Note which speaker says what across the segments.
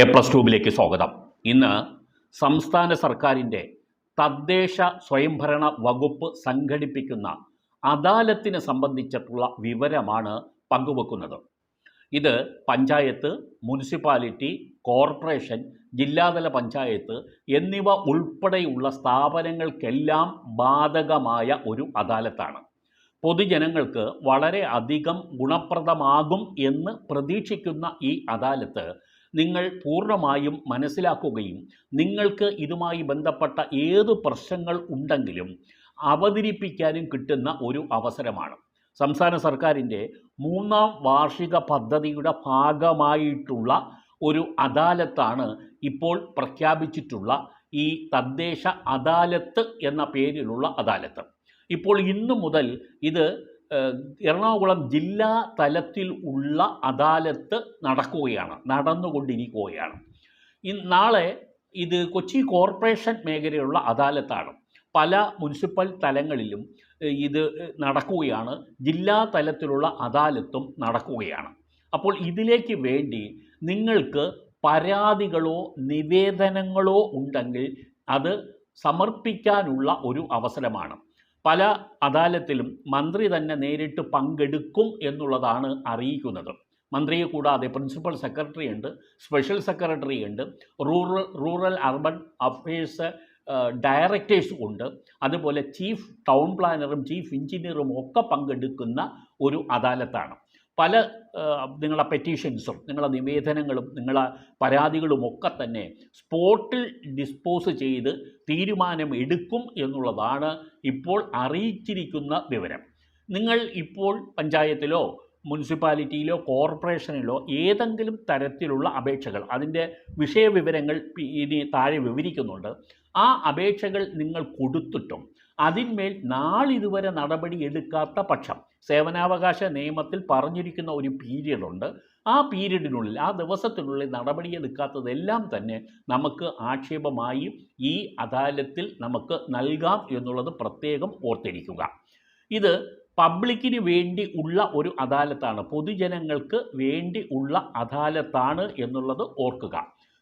Speaker 1: A plus ട്യൂബിലേക്ക് സ്വാഗതം. ഇന്ന് സംസ്ഥാന സർക്കാരിന്റെ തദ്ദേശ സ്വയംഭരണ വകുപ്പ് സംഘടിപ്പിക്കുന്ന അദാലത്തിനെ സംബന്ധിച്ചിട്ടുള്ള വിവരമാണ് പങ്കുവെക്കുന്നത്. ഇത് പഞ്ചായത്ത് മുനിസിപ്പാലിറ്റി കോർപ്പറേഷൻ ജില്ലാതല പഞ്ചായത്ത് എന്നിവ ഉൾപ്പെടെയുള്ള സ്ഥാപനങ്ങൾക്കെല്ലാം ബാധകമായ ഒരു അദാലത്താണ്. പൊതുജനങ്ങൾക്ക് വളരെ അധികം ഗുണപ്രദമാകും എന്ന് പ്രതീക്ഷിക്കുന്ന ഈ അദാലത്ത് നിങ്ങൾ പൂർണമായും മനസ്സിലാക്കുകയും നിങ്ങൾക്ക് ഇതുമായി ബന്ധപ്പെട്ട ഏത് പ്രശ്നങ്ങൾ ഉണ്ടെങ്കിലും അവതരിപ്പിക്കാനും കിട്ടുന്ന ഒരു അവസരമാണ്. സംസ്ഥാന സർക്കാരിന്റെ മൂന്നാം വാർഷിക പദ്ധതിയുടെ ഭാഗമായിട്ടുള്ള ഒരു അദാലത്താണ് ഇപ്പോൾ പ്രഖ്യാപിച്ചിട്ടുള്ള ഈ തദ്ദേശ അദാലത്ത് എന്ന പേരിലുള്ള അദാലത്ത്. ഇപ്പോൾ ഇന്നു മുതൽ ഇത് എറണാകുളം ജില്ലാ തലത്തിൽ ഉള്ള അദാലത്ത് നടക്കുകയാണ് നടന്നുകൊണ്ടിരിക്കുകയാണ്. ഇ നാളെ ഇത് കൊച്ചി കോർപ്പറേഷൻ മേഖലയിലുള്ള അദാലത്താണ്. പല മുനിസിപ്പൽ തലങ്ങളിലും ഇത് നടക്കുകയാണ് ജില്ലാ തലത്തിലുള്ള അദാലത്തും നടക്കുകയാണ്. അപ്പോൾ ഇതിലേക്ക് വേണ്ടി നിങ്ങൾക്ക് പരാതികളോ നിവേദനങ്ങളോ ഉണ്ടെങ്കിൽ അത് സമർപ്പിക്കാനുള്ള ഒരു അവസരമാണ്. പല അദാലത്തിലും മന്ത്രി തന്നെ നേരിട്ട് പങ്കെടുക്കും എന്നുള്ളതാണ് അറിയിക്കുന്നത്. മന്ത്രിയെ കൂടാതെ പ്രിൻസിപ്പൽ സെക്രട്ടറി ഉണ്ട് സ്പെഷ്യൽ സെക്രട്ടറി ഉണ്ട് rural rural urban affairs directors ഉണ്ട്. അതുപോലെ ചീഫ് ടൗൺ പ്ലാനറും ചീഫ് എഞ്ചിനീയറും ഒക്കെ പങ്കെടുക്കുന്ന ഒരു അദാലത്താണ്. പല നിങ്ങളുടെ പെറ്റീഷൻസും നിങ്ങളുടെ നിവേദനങ്ങളും നിങ്ങളുടെ പരാതികളും ഒക്കെ തന്നെ സ്പോട്ടിൽ ഡിസ്പോസ് ചെയ്ത് തീരുമാനം എടുക്കും എന്നുള്ളതാണ് ഇപ്പോൾ അറിയിച്ചിരിക്കുന്ന വിവരം. നിങ്ങൾ ഇപ്പോൾ പഞ്ചായത്തിലോ മുനിസിപ്പാലിറ്റിയിലോ കോർപ്പറേഷനിലോ ഏതെങ്കിലും തരത്തിലുള്ള അപേക്ഷകൾ അതിന്റെ വിഷയവിവരങ്ങൾ ഇനി താഴെ വിവരിക്കുന്നുണ്ട്. ആ അപേക്ഷകൾ നിങ്ങൾ കൊടുത്തിട്ടും അതിന്മേൽ നാളിതുവരെ നടപടി എടുക്കാത്ത പക്ഷം സേവനാവകാശ നിയമത്തിൽ പറഞ്ഞിരിക്കുന്ന ഒരു പീരീഡ് ഉണ്ട്. ആ പീരീഡിനുള്ളിൽ ആ ദിവസത്തിനുള്ളിൽ നടപടി എടുക്കാത്തതെല്ലാം തന്നെ നമുക്ക് ആക്ഷേപമായി ഈ അദാലത്തിൽ നമുക്ക് നൽകാം എന്നുള്ളത് പ്രത്യേകം ഓർത്തിരിക്കുക. ഇത് പബ്ലിക്കിന് വേണ്ടി ഉള്ള ഒരു അദാലത്താണ്. പൊതുജനങ്ങൾക്ക് വേണ്ടി ഉള്ള അദാലത്താണ് എന്നുള്ളത് ഓർക്കുക.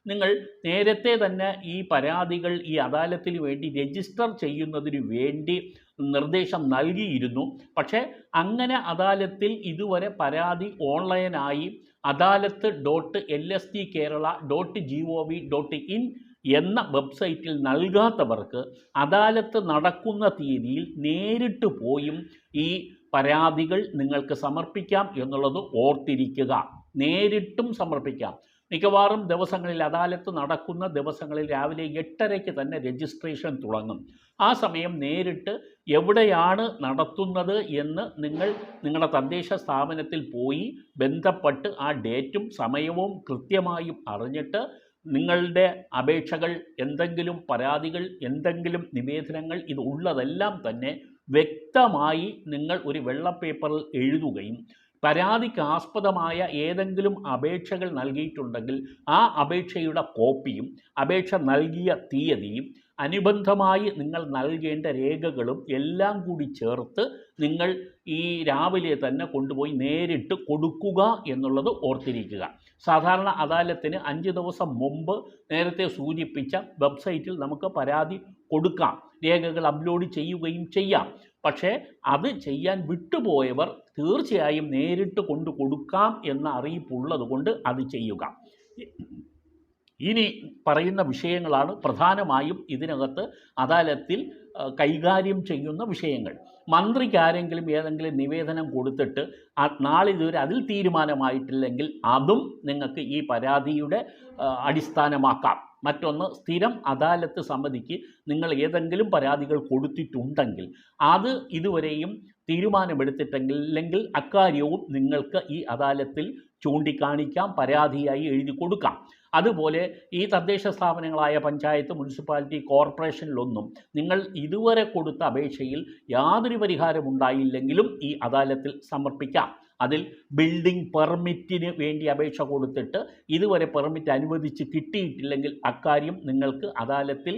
Speaker 1: നിങ്ങൾ നേരത്തെ തന്നെ ഈ പരാതികൾ ഈ അദാലത്തിന് വേണ്ടി രജിസ്റ്റർ ചെയ്യുന്നതിന് വേണ്ടി നിർദ്ദേശം നൽകിയിരുന്നു. പക്ഷേ അങ്ങനെ അദാലത്തിൽ ഇതുവരെ പരാതി ഓൺലൈനായി അദാലത്ത് dot L S T Kerala dot G O V dot in എന്ന വെബ്സൈറ്റിൽ നൽകാത്തവർക്ക് അദാലത്ത് നടക്കുന്ന തീയതിയിൽ നേരിട്ട് പോയും ഈ പരാതികൾ നിങ്ങൾക്ക് സമർപ്പിക്കാം എന്നുള്ളത് ഓർത്തിരിക്കുക. നേരിട്ടും സമർപ്പിക്കാം. മിക്കവാറും ദിവസങ്ങളിൽ അദാലത്ത് നടക്കുന്ന ദിവസങ്ങളിൽ രാവിലെ എട്ടരയ്ക്ക് തന്നെ രജിസ്ട്രേഷൻ തുടങ്ങും. ആ സമയം നേരിട്ട് എവിടെയാണ് നടത്തുന്നത് എന്ന് നിങ്ങൾ നിങ്ങളുടെ തദ്ദേശ സ്ഥാപനത്തിൽ പോയി ബന്ധപ്പെട്ട് ആ ഡേറ്റും സമയവും കൃത്യമായും അറിഞ്ഞിട്ട് നിങ്ങളുടെ അപേക്ഷകൾ എന്തെങ്കിലും പരാതികൾ എന്തെങ്കിലും നിവേദനങ്ങൾ ഇത് ഉള്ളതെല്ലാം തന്നെ വ്യക്തമായി നിങ്ങൾ ഒരു വെള്ള പേപ്പറിൽ എഴുതുകയും പരാതിക്ക് ആസ്പദമായ ഏതെങ്കിലും അപേക്ഷകൾ നൽകിയിട്ടുണ്ടെങ്കിൽ ആ അപേക്ഷയുടെ കോപ്പിയും അപേക്ഷ നൽകിയ തീയതിയും അനുബന്ധമായി നിങ്ങൾ നൽകേണ്ട രേഖകളും എല്ലാം കൂടി ചേർത്ത് നിങ്ങൾ ഈ രാവിലെ തന്നെ കൊണ്ടുപോയി നേരിട്ട് കൊടുക്കുക എന്നുള്ളത് ഓർത്തിരിക്കുക. സാധാരണ അദാലത്തിന് അഞ്ച് ദിവസം മുമ്പ് നേരത്തെ സൂചിപ്പിച്ച വെബ്സൈറ്റിൽ നമുക്ക് പരാതി കൊടുക്കാം. രേഖകൾ അപ്ലോഡ് ചെയ്യുകയും ചെയ്യാം. പക്ഷേ അത് ചെയ്യാൻ വിട്ടുപോയവർ തീർച്ചയായും നേരിട്ട് കൊണ്ടു കൊടുക്കാം എന്ന അറിയിപ്പുള്ളത് കൊണ്ട് അത് ചെയ്യുക. ഇനി പറയുന്ന വിഷയങ്ങളാണ് പ്രധാനമായും ഇതിനകത്ത് അദാലത്തിൽ കൈകാര്യം ചെയ്യുന്ന വിഷയങ്ങൾ. മന്ത്രിക്ക് ആരെങ്കിലും ഏതെങ്കിലും നിവേദനം കൊടുത്തിട്ട് ആ നാളിതുവരെ അതിൽ തീരുമാനമായിട്ടില്ലെങ്കിൽ അതും നിങ്ങൾക്ക് ഈ പരാതിയുടെ അടിസ്ഥാനമാക്കാം. മറ്റൊന്ന് സ്ഥിരം അദാലത്ത് സമിതിക്ക് നിങ്ങൾ ഏതെങ്കിലും പരാതികൾ കൊടുത്തിട്ടുണ്ടെങ്കിൽ അത് ഇതുവരെയും തീരുമാനമെടുത്തിട്ടെങ്കിൽ അല്ലെങ്കിൽ അക്കാര്യവും നിങ്ങൾക്ക് ഈ അദാലത്തിൽ ചൂണ്ടിക്കാണിക്കാം പരാതിയായി എഴുതി കൊടുക്കാം. അതുപോലെ ഈ തദ്ദേശ സ്ഥാപനങ്ങളായ പഞ്ചായത്ത് മുനിസിപ്പാലിറ്റി കോർപ്പറേഷനിലൊന്നും നിങ്ങൾ ഇതുവരെ കൊടുത്ത അപേക്ഷയിൽ യാതൊരു പരിഹാരം ഉണ്ടായില്ലെങ്കിലും ഈ അദാലത്തിൽ സമർപ്പിക്കാം. അതിൽ ബിൽഡിംഗ് പെർമിറ്റിന് വേണ്ടി അപേക്ഷ കൊടുത്തിട്ട് ഇതുവരെ പെർമിറ്റ് അനുവദിച്ച് കിട്ടിയിട്ടില്ലെങ്കിൽ അക്കാര്യം നിങ്ങൾക്ക് അദാലത്തിൽ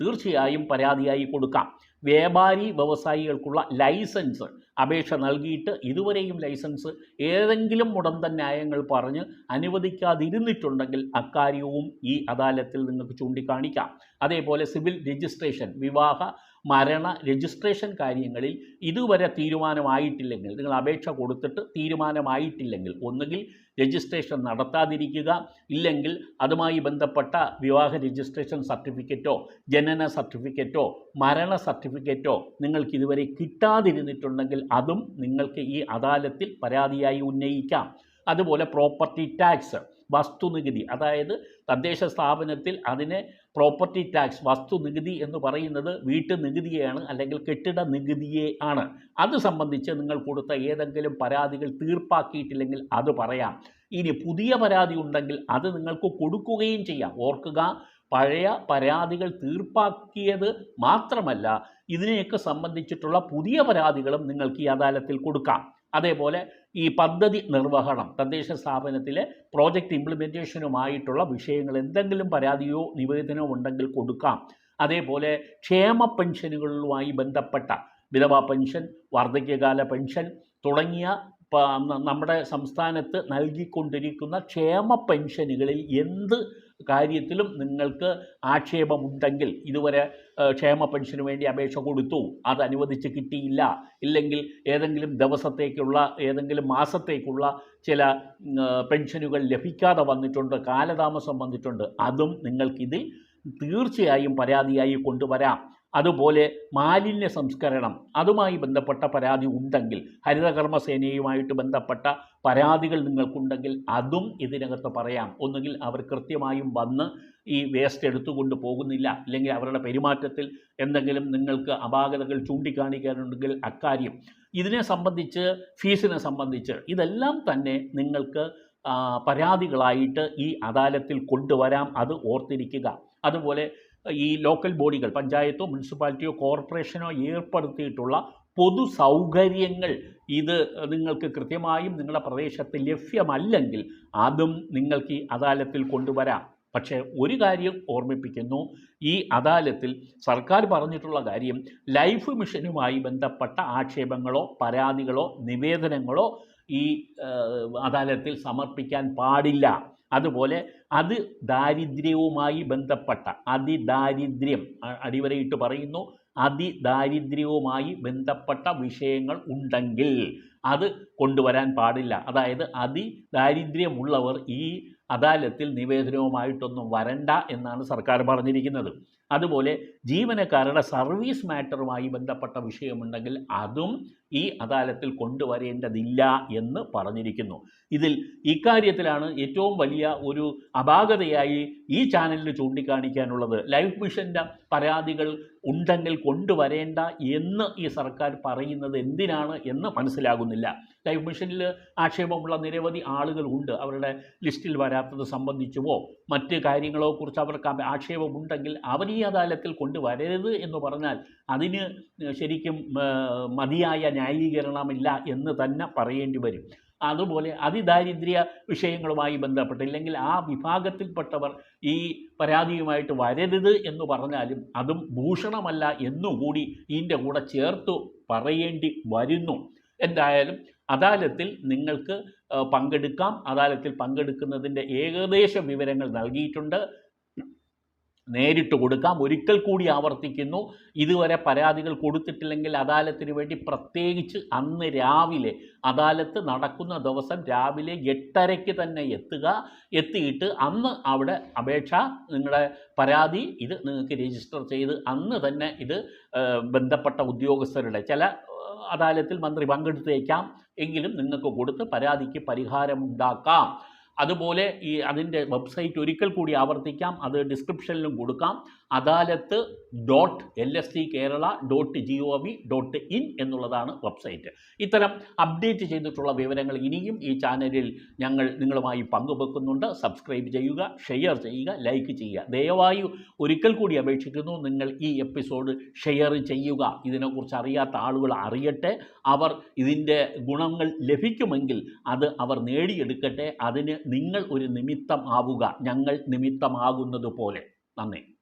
Speaker 1: തീർച്ചയായും പരാതിയായി കൊടുക്കാം. വ്യാപാരി വ്യവസായികൾക്കുള്ള ലൈസൻസ് അപേക്ഷ നൽകിയിട്ട് ഇതുവരെയും ലൈസൻസ് ഏതെങ്കിലും മുടന്ത ന്യായങ്ങൾ പറഞ്ഞ് അനുവദിക്കാതിരുന്നിട്ടുണ്ടെങ്കിൽ അക്കാര്യവും ഈ അദാലത്തിൽ നിങ്ങൾക്ക് ചൂണ്ടിക്കാണിക്കാം. അതേപോലെ സിവിൽ രജിസ്ട്രേഷൻ വിവാഹ മരണ രജിസ്ട്രേഷൻ കാര്യങ്ങളിൽ ഇതുവരെ തീരുമാനമായിട്ടില്ലെങ്കിൽ നിങ്ങൾ അപേക്ഷ കൊടുത്തിട്ട് തീരുമാനമായിട്ടില്ലെങ്കിൽ ഒന്നുകിൽ രജിസ്ട്രേഷൻ നടത്താതിരിക്കുക ഇല്ലെങ്കിൽ അതുമായി ബന്ധപ്പെട്ട വിവാഹ രജിസ്ട്രേഷൻ സർട്ടിഫിക്കറ്റോ ജനന സർട്ടിഫിക്കറ്റോ മരണ സർട്ടിഫിക്കറ്റോ നിങ്ങൾക്ക് ഇതുവരെ കിട്ടാതിരുന്നിട്ടുണ്ടെങ്കിൽ അതും നിങ്ങൾക്ക് ഈ അദാലത്തിൽ പരാതിയായി ഉന്നയിക്കാം. അതുപോലെ പ്രോപ്പർട്ടി ടാക്സ് വസ്തുനികുതി അതായത് തദ്ദേശ സ്ഥാപനത്തിൽ അതിനെ പ്രോപ്പർട്ടി ടാക്സ് വസ്തുനികുതി എന്ന് പറയുന്നത് വീട്ടു നികുതിയെയാണ് അല്ലെങ്കിൽ കെട്ടിട നികുതിയെ ആണ്. അത് സംബന്ധിച്ച് നിങ്ങൾ കൊടുത്ത ഏതെങ്കിലും പരാതികൾ തീർപ്പാക്കിയിട്ടില്ലെങ്കിൽ അത് പറയാം. ഇനി പുതിയ പരാതി ഉണ്ടെങ്കിൽ അത് നിങ്ങൾക്ക് കൊടുക്കുകയും ചെയ്യാം. ഓർക്കുക പഴയ പരാതികൾ തീർപ്പാക്കിയത് മാത്രമല്ല ഇതിനെയൊക്കെ സംബന്ധിച്ചിട്ടുള്ള പുതിയ പരാതികളും നിങ്ങൾക്ക് ഈ അദാലത്തിൽ കൊടുക്കാം. അതേപോലെ ഈ പദ്ധതി നിർവഹണം തദ്ദേശ സ്ഥാപനത്തിലെ പ്രോജക്റ്റ് ഇംപ്ലിമെന്റേഷനുമായിട്ടുള്ള വിഷയങ്ങൾ എന്തെങ്കിലും പരാതിയോ നിവേദനമോ ഉണ്ടെങ്കിൽ കൊടുക്കാം. അതേപോലെ ക്ഷേമ പെൻഷനുകളുമായി ബന്ധപ്പെട്ട വിധവാ പെൻഷൻ വാർദ്ധക്യകാല പെൻഷൻ തുടങ്ങിയ നമ്മുടെ സംസ്ഥാനത്ത് നൽകിക്കൊണ്ടിരിക്കുന്ന ക്ഷേമ പെൻഷനുകളിൽ എന്ത് കാര്യത്തിലും നിങ്ങൾക്ക് ആക്ഷേപമുണ്ടെങ്കിൽ ഇതുവരെ ക്ഷേമ പെൻഷന് വേണ്ടി അപേക്ഷ കൊടുത്തു. അത് അനുവദിച്ച് കിട്ടിയില്ല. ഇല്ലെങ്കിൽ ഏതെങ്കിലും ദിവസത്തേക്കുള്ള ഏതെങ്കിലും മാസത്തേക്കുള്ള ചില പെൻഷനുകൾ ലഭിക്കാതെ വന്നിട്ടുണ്ട് കാലതാമസം വന്നിട്ടുണ്ട്. അതും നിങ്ങൾക്കിതിൽ തീർച്ചയായും പരാതിയായി കൊണ്ടുവരാം. അതുപോലെ മാലിന്യ സംസ്കരണം അതുമായി ബന്ധപ്പെട്ട പരാതി ഉണ്ടെങ്കിൽ ഹരിതകർമ്മസേനയുമായിട്ട് ബന്ധപ്പെട്ട പരാതികൾ നിങ്ങൾക്കുണ്ടെങ്കിൽ അതും ഇതിനകത്ത് പറയാം. ഒന്നുകിൽ അവർ കൃത്യമായും വന്ന് ഈ വേസ്റ്റ് എടുത്തുകൊണ്ട് പോകുന്നില്ല അല്ലെങ്കിൽ അവരുടെ പെരുമാറ്റത്തിൽ എന്തെങ്കിലും നിങ്ങൾക്ക് അപാകതകൾ ചൂണ്ടിക്കാണിക്കാനുണ്ടെങ്കിൽ അക്കാര്യം. ഇതിനെ സംബന്ധിച്ച് ഫീസിനെ സംബന്ധിച്ച് ഇതെല്ലാം തന്നെ നിങ്ങൾക്ക് പരാതികളായിട്ട് ഈ അദാലത്തിൽ കൊണ്ടുവരാം അത് ഓർത്തിരിക്കുക. അതുപോലെ ഈ ലോക്കൽ ബോഡികൾ പഞ്ചായത്തോ മുനിസിപ്പാലിറ്റിയോ കോർപ്പറേഷനോ ഏർപ്പെടുത്തിയിട്ടുള്ള പൊതു സൗകര്യങ്ങൾ ഇത് നിങ്ങൾക്ക് കൃത്യമായും നിങ്ങളുടെ പ്രദേശത്ത് ലഭ്യമല്ലെങ്കിൽ അതും നിങ്ങൾക്ക് ഈ അദാലത്തിൽ കൊണ്ടുവരാം. പക്ഷേ ഒരു കാര്യം ഓർമ്മിപ്പിക്കുന്നു ഈ അദാലത്തിൽ സർക്കാർ പറഞ്ഞിട്ടുള്ള കാര്യം ലൈഫ് മിഷനുമായി ബന്ധപ്പെട്ട ആക്ഷേപങ്ങളോ പരാതികളോ നിവേദനങ്ങളോ ഈ അദാലത്തിൽ സമർപ്പിക്കാൻ പാടില്ല. അതുപോലെ അത് ദാരിദ്ര്യവുമായി ബന്ധപ്പെട്ട അതിദാരിദ്ര്യം അടിവരയിട്ട് പറയുന്നു അതിദാരിദ്ര്യവുമായി ബന്ധപ്പെട്ട വിഷയങ്ങൾ ഉണ്ടെങ്കിൽ അത് കൊണ്ടുവരാൻ പാടില്ല. അതായത് അതിദാരിദ്ര്യമുള്ളവർ ഈ അദാലത്തിൽ നിവേദനവുമായിട്ടൊന്നും വരണ്ട എന്നാണ് സർക്കാർ പറഞ്ഞിരിക്കുന്നത്. അതുപോലെ ജീവനക്കാരുടെ സർവീസ് മാറ്ററുമായി ബന്ധപ്പെട്ട വിഷയമുണ്ടെങ്കിൽ അതും ഈ അദാലത്തിൽ കൊണ്ടുവരേണ്ടതില്ല എന്ന് പറഞ്ഞിരിക്കുന്നു. ഇതിൽ ഇക്കാര്യത്തിലാണ് ഏറ്റവും വലിയ ഒരു അപാകതയായി ഈ ചാനലിന് ചൂണ്ടിക്കാണിക്കാനുള്ളത്. ലൈഫ് മിഷന്റെ പരാതികൾ ഉണ്ടെങ്കിൽ കൊണ്ടുവരേണ്ട എന്ന് ഈ സർക്കാർ പറയുന്നത് എന്തിനാണ് എന്ന് മനസ്സിലാകുന്നില്ല. ലൈഫ് മിഷനിൽ ആക്ഷേപമുള്ള നിരവധി ആളുകളുണ്ട് അവരുടെ ലിസ്റ്റിൽ വരാത്തത് സംബന്ധിച്ചുവോ മറ്റ് കാര്യങ്ങളോ കുറിച്ച് അവർക്ക് ആക്ഷേപമുണ്ടെങ്കിൽ അവർ ഈ അദാലത്തിൽ കൊണ്ടുവരരുത് എന്ന് പറഞ്ഞാൽ അതിന് ശരിക്കും മതിയായ ന്യായീകരണമില്ല എന്ന് തന്നെ പറയേണ്ടി വരും. അതുപോലെ അതിദാരിദ്ര്യ വിഷയങ്ങളുമായി ബന്ധപ്പെട്ട് ഇല്ലെങ്കിൽ ആ വിഭാഗത്തിൽപ്പെട്ടവർ ഈ പരാതിയുമായിട്ട് വരരുത് എന്ന് പറഞ്ഞാലും അതും ഭൂഷണമല്ല എന്നുകൂടി ഇതിന്റെ കൂടെ ചേർത്ത് പറയേണ്ടി വരുന്നു. എന്തായാലും അദാലത്തിൽ നിങ്ങൾക്ക് പങ്കെടുക്കാം. അദാലത്തിൽ പങ്കെടുക്കുന്നതിന്റെ ഏകദേശ വിവരങ്ങൾ നൽകിയിട്ടുണ്ട്. നേരിട്ട് കൊടുക്കാം. ഒരിക്കൽ കൂടി ആവർത്തിക്കുന്നു. ഇതുവരെ പരാതികൾ കൊടുത്തിട്ടില്ലെങ്കിൽ അദാലത്തിന് വേണ്ടി പ്രത്യേകിച്ച് അന്ന് രാവിലെ അദാലത്ത് നടക്കുന്ന ദിവസം രാവിലെ എട്ടരയ്ക്ക് തന്നെ എത്തുക. എത്തിയിട്ട് അന്ന് അവിടെ അപേക്ഷ നിങ്ങളുടെ പരാതി ഇത് നിങ്ങൾക്ക് രജിസ്റ്റർ ചെയ്ത് അന്ന് തന്നെ ഇത് ബന്ധപ്പെട്ട ഉദ്യോഗസ്ഥരുടെ ചില അദാലത്തിൽ മന്ത്രി പങ്കെടുത്തേക്കാം. എങ്കിലും നിങ്ങൾക്ക് കൊടുത്ത് പരാതിക്ക് പരിഹാരമുണ്ടാക്കാം. അതുപോലെ ഈ അതിന്റെ വെബ്സൈറ്റ് ഒരിക്കൽ കൂടി ആവർത്തിക്കാം. അത് ഡിസ്ക്രിപ്ഷനിലും കൊടുക്കാം. Adalat dot L S G Kerala dot G O V dot in എന്നുള്ളതാണ് വെബ്സൈറ്റ്. ഇത്തരം അപ്ഡേറ്റ് ചെയ്തിട്ടുള്ള വിവരങ്ങൾ ഇനിയും ഈ ചാനലിൽ ഞങ്ങൾ നിങ്ങളുമായി പങ്കുവെക്കുന്നുണ്ട്. സബ്സ്ക്രൈബ് ചെയ്യുക ഷെയർ ചെയ്യുക ലൈക്ക് ചെയ്യുക. ദയവായി ഒരിക്കൽ കൂടി അപേക്ഷിക്കുന്നു. നിങ്ങൾ ഈ എപ്പിസോഡ് ഷെയർ ചെയ്യുക. ഇതിനെക്കുറിച്ച് അറിയാത്ത ആളുകൾ അറിയട്ടെ. അവർ ഇതിന്റെ ഗുണങ്ങൾ ലഭിക്കുമെങ്കിൽ അത് അവർ നേടിയെടുക്കട്ടെ. അതിന് നിങ്ങൾ ഒരു നിമിത്തം ആവുക. ഞങ്ങൾ നിമിത്തമാകുന്നത് പോലെ നന്ദി.